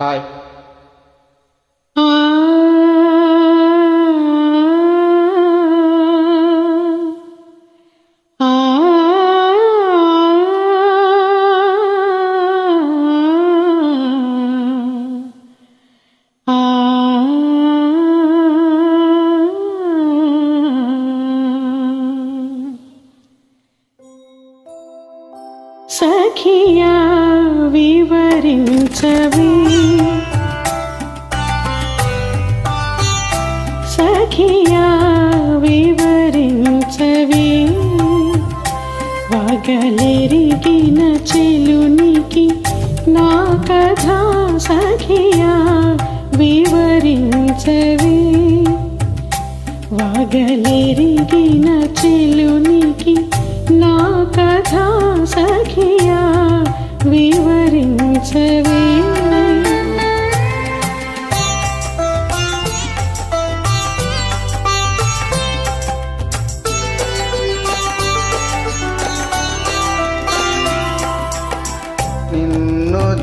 Hi సఖియా వివరించవి చెలునికి నా కథ సఖియా వివరించవి. వగలెరిగిన చెలునికి నా కథ సఖియా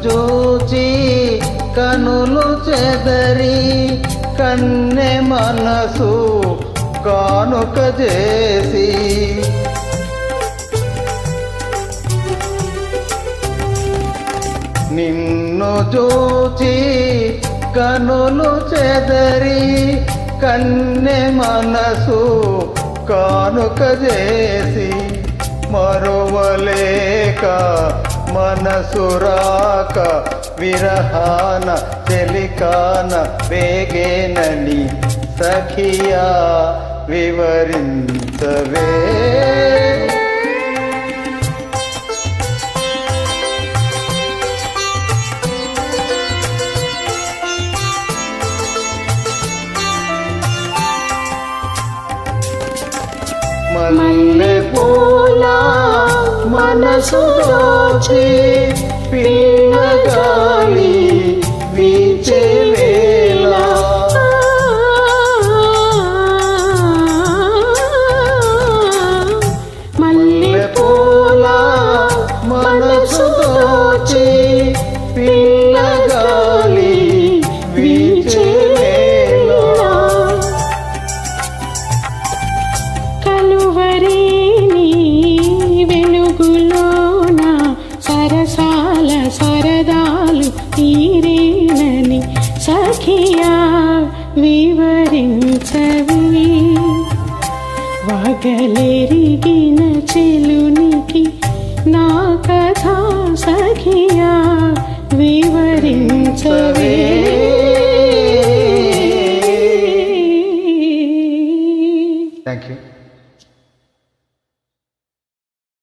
చూచి కనులు చెదరి కన్నె మనసు కానుక చేసి. నిన్ను చూచి కనులు చెదరి కన్నె మనసు కానుక చేసి. మరువలేక మనసురాక విరహాన తెలికాన వేగేనని సఖియా వివరించవే. మల్లె పూల మనసు దోచి పిల్లగాలి వీచే వేళ. మల్లె పూల మనసు దోచి వివరించవి వగలెరిగిన చెలునికి నా కథ సఖియా వివరించవే. Thank you